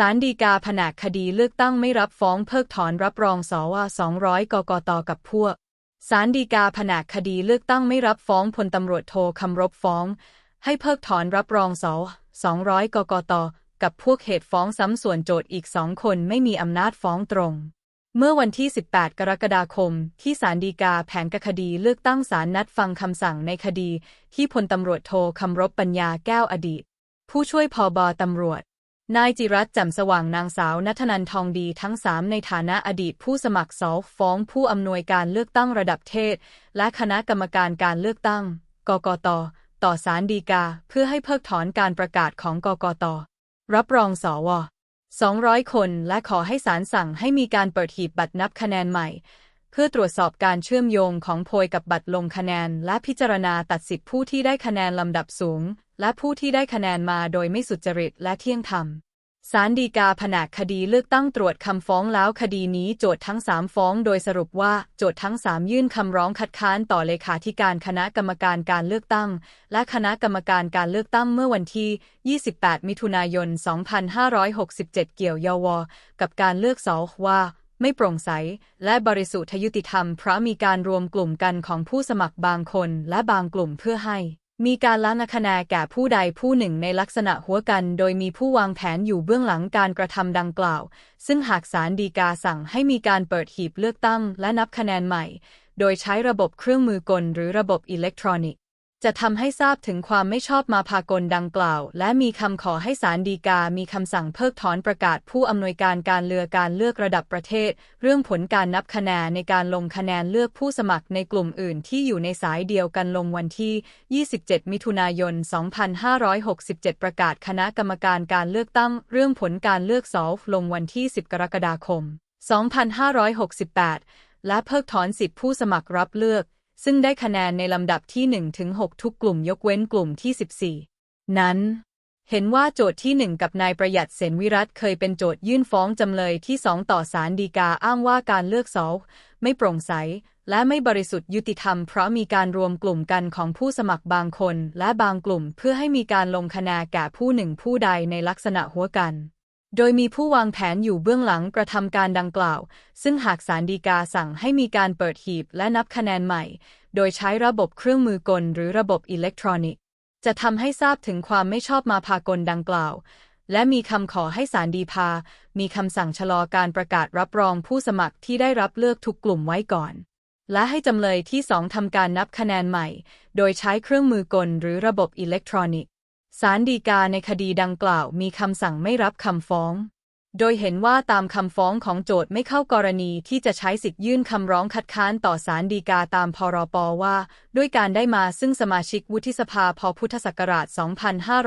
ศาลฎีกาแผนกคดีเลือกตั้งไม่รับฟ้องเพิกถอนรับรองสว200 กกตกับพวกศาลฎีกาแผนกคดีเลือกตั้งไม่รับฟ้องพลตำรวจโทคำรบฟ้อง ให้เพิกถอนรับรองสว200 กกตกับพวกเหตุฟ้องซ้ำส่วนโจทย์อีกสองคนไม่มีอำนาจฟ้องตรง เมื่อวันที่ 18 กรกฎาคม ที่ศาลฎีกาแผนกคดีเลือกตั้งศาลนัดฟังคำสั่งในคดี ที่พลตำรวจโทคำรบปัญญาแก้วอดีต ผู้ช่วยพอบอตำรวจ นายจิรัตแจ่มสว่างนางสาวนัทนันทองดีทั้งสามในฐานะอดีตผู้สมัครสอฟ้องผู้อำนวยการเลือกตั้งระดับเทศ และคณะกรรมการการเลือกตั้ง กกต ต่อศาลฎีกา เพื่อให้เพิกถอนการประกาศของกกต รับรองสว200 คนและขอให้ศาลสั่งให้มีการเปิดหีบบัตรนับคะแนนใหม่ เพื่อตรวจสอบการเชื่อมโยงของโพยกับบัตรลงคะแนน และพิจารณาตัดสิทธิผู้ที่ได้คะแนนลำดับสูง และผู้ที่ได้คะแนนมาโดยไม่สุจริตและเที่ยงธรรม ศาลฎีกาแผนกคดีเลือกตั้งตรวจคำฟ้องแล้วคดีนี้โจทย์ทั้ง 3 ฟ้อง โดยสรุปว่าโจทย์ทั้ง 3 ยื่นคำร้องคัดค้านต่อเลขาธิการคณะกรรมการการเลือกตั้ง และคณะกรรมการการเลือกตั้งเมื่อวันที่ 28 มิถุนายน 2567 เกี่ยวยาวกับการเลือกสอว่าไม่โปร่งใส และบริสุทธิยุติธรรมเพราะมีการรวมกลุ่มกันของผู้สมัครบางคนและบางกลุ่มเพื่อให้ มีการล้านคะแนาแก่ผู้ใดผู้หนึ่งในลักษณะหัวกัน โดยมีผู้วางแผนอยู่เบื้องหลังการกระทำดังกล่าว ซึ่งหากศาลฎีกาสั่งให้มีการเปิดหีบเลือกตั้งและนับคะแนนใหม่ โดยใช้ระบบเครื่องมือกลหรือระบบอิเล็กทรอนิกส์ จะทำให้ทราบถึงความไม่ชอบมาพากลดังกล่าว และมีคำขอให้ศาลฎีกา มีคำสั่งเพิกถอนประกาศผู้อำนวยการการเลือกการเลือกระดับประเทศ เรื่องผลการนับคะแนนในการลงคะแนนเลือกผู้สมัครในกลุ่มอื่นที่อยู่ในสายเดียวกันลงวันที่ 27 มิถุนายน 2567 ประกาศคณะกรรมการการเลือกตั้ง เรื่องผลการเลือกสอลงวันที่ 10 กรกฎาคม 2568 และเพิกถอนสิทธิผู้สมัครรับเลือก ซึ่งได้คะแนนในลำดับที่1ถึง6ทุกกลุ่มยกเว้นกลุ่มที่ 14 นั้น เห็นว่าโจทย์ที่ 1 กับนายประหยัดเสนวิรัตเคยเป็นโจทย์ยื่นฟ้องจำเลยที่2ต่อศาลฎีกาอ้างว่าการเลือกสอไม่โปร่งใส และไม่บริสุทธิ์ยุติธรรม เพราะมีการรวมกลุ่มกันของผู้สมัครบางคน และบางกลุ่มเพื่อให้มีการลงคะแนนแก่ผู้หนึ่งผู้ใดในลักษณะหัวกัน โดยมีผู้วางแผนอยู่เบื้องหลังกระทำการดังกล่าว ซึ่งหากศาลฎีกาสั่งให้มีการเปิดหีบและนับคะแนนใหม่ โดยใช้ระบบเครื่องมือกลหรือระบบอิเล็กทรอนิกส์ จะทำให้ทราบถึงความไม่ชอบมาพากลดังกล่าว และมีคำขอให้ศาลฎีพามีคำสั่งชะลอการประกาศรับรองผู้สมัครที่ได้รับเลือกทุกกลุ่มไว้ก่อน และให้จำเลยที่สองทำการนับคะแนนใหม่ โดยใช้เครื่องมือกลหรือระบบอิเล็กทรอนิกส์ ศาลฎีกาในคดีดังกล่าวมีคำสั่งไม่รับคำฟ้อง โดยเห็นว่าตามคำฟ้องของโจทย์ไม่เข้ากรณีที่จะใช้สิทธิ์ยื่นคำร้องคัดค้านต่อศาลฎีกาตามพรปว่า ด้วยการได้มาซึ่งสมาชิกวุฒิสภาพพุทธศักราช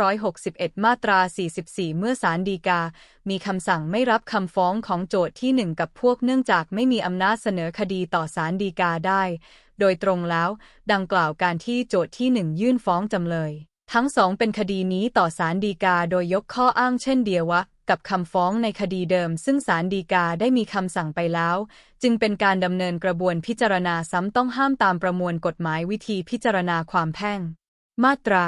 2561 มาตรา 44 เมื่อศาลฎีกา มีคำสั่งไม่รับคำฟ้องของโจทย์ที่หนึ่งกับพวกเนื่องจากไม่มีอำนาจเสนอคดีต่อศาลฎีกาได้ โดยตรงแล้ว ดังกล่าวการที่โจทย์ที่หนึ่งยื่นฟ้องจำเลย ทั้งสองเป็นคดีนี้ต่อศาลฎีกาโดยยกข้ออ้างเช่นเดียววะกับคำฟ้องในคดีเดิม ซึ่งศาลฎีกาได้มีคำสั่งไปแล้ว จึงเป็นการดำเนินกระบวนพิจารณาซ้ำต้องห้ามตามประมวลกฎหมายวิธีพิจารณาความแพ่ง มาตรา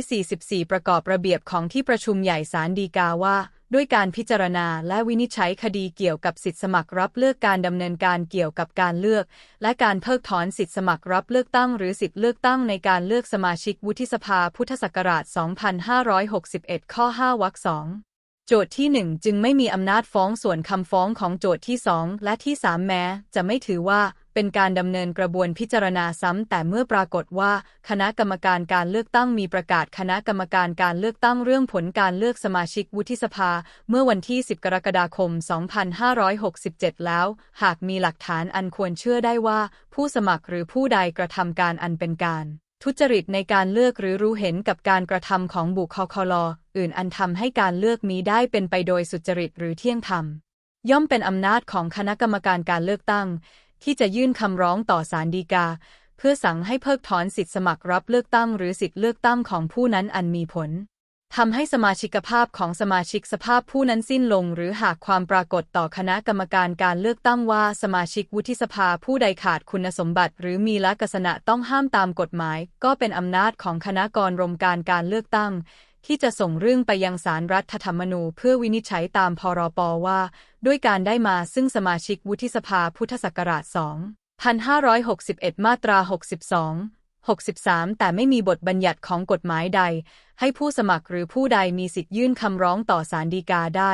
144 ประกอบระเบียบของที่ประชุมใหญ่ศาลฎีกาว่า ด้วยการพิจารณาและวินิจฉัยคดีเกี่ยวกับสิทธิสมัครรับเลือกการดำเนินการเกี่ยวกับการเลือก และการเพิกถอนสิทธิสมัครรับเลือกตั้ง หรือสิทธิเลือกตั้งในการเลือกสมาชิกวุฒิสภาพุทธศักราช 2561 ข้อ 5 วรรค 2โจทย์ที่ 1 จึงไม่มีอำนาจฟ้องส่วนคำฟ้องของโจทย์ที่ 2 และที่ 3 แม้ จะไม่ถือว่า เป็นการดำเนินกระบวนพิจารณาซ้ำแต่เมื่อปรากฏว่า คณะกรรมการการเลือกตั้งมีประกาศคณะกรรมการการเลือกตั้งเรื่องผลการเลือกสมาชิกวุฒิสภา เมื่อวันที่ 10 กรกฎาคม 2567 แล้ว หากมีหลักฐานอันควรเชื่อได้ว่า ผู้สมัครหรือผู้ใดกระทำการอันเป็นการ ทุจริตในการเลือกหรือรู้เห็นกับการกระทำของบุคคลอื่นอันทำให้การเลือกมีได้เป็นไปโดยสุจริตหรือเที่ยงธรรมย่อมเป็นอำนาจของคณะกรรมการการเลือกตั้ง ที่จะยื่นคำร้องต่อศาลฎีกา เพื่อสั่งให้เพิกถอนสิทธิสมัครรับเลือกตั้งหรือสิทธิเลือกตั้งของผู้นั้นอันมีผลทำให้สมาชิกภาพของสมาชิกสภาพผู้นั้นสิ้นลง หรือหากความปรากฏต่อคณะกรรมการการเลือกตั้งว่าสมาชิกวุฒิสภาผู้ใดขาดคุณสมบัติ หรือมีลักษณะต้องห้ามตามกฎหมาย ก็เป็นอำนาจของคณะกรรมการการเลือกตั้ง ที่จะส่งเรื่องไปยังศาลรัฐธรรมนูญเพื่อวินิจฉัยตามพรปว่า ด้วยการได้มาซึ่งสมาชิกวุฒิสภาพุทธศักราช 2561 มาตรา 62 63 แต่ไม่มีบทบัญญัติของกฎหมายใด ให้ผู้สมัครหรือผู้ใดมีสิทธิ์ยื่นคำร้องต่อศาลฎีกาได้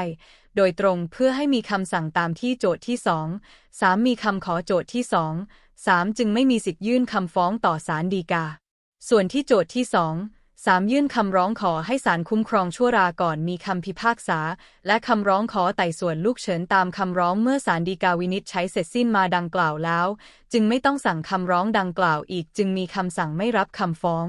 โดยตรงเพื่อให้มีคำสั่งตามที่โจทย์ที่2 3มีคำขอโจทย์ที่2 3จึงไม่มีสิทธิ์ยื่นคำฟ้องต่อศาลฎีกา ส่วนที่โจทย์ที่2 3 ยื่นคำร้องขอให้ศาลคุ้มครองชั่วราก่อนมีคำพิพากษา และคำร้องขอไต่สวนลูกเฉินตามคำร้องเมื่อศาลฎีกาวินิจใช้เสร็จสิ้นมาดังกล่าวแล้ว จึงไม่ต้องสั่งคำร้องดังกล่าวอีก จึงมีคำสั่งไม่รับคำฟ้อง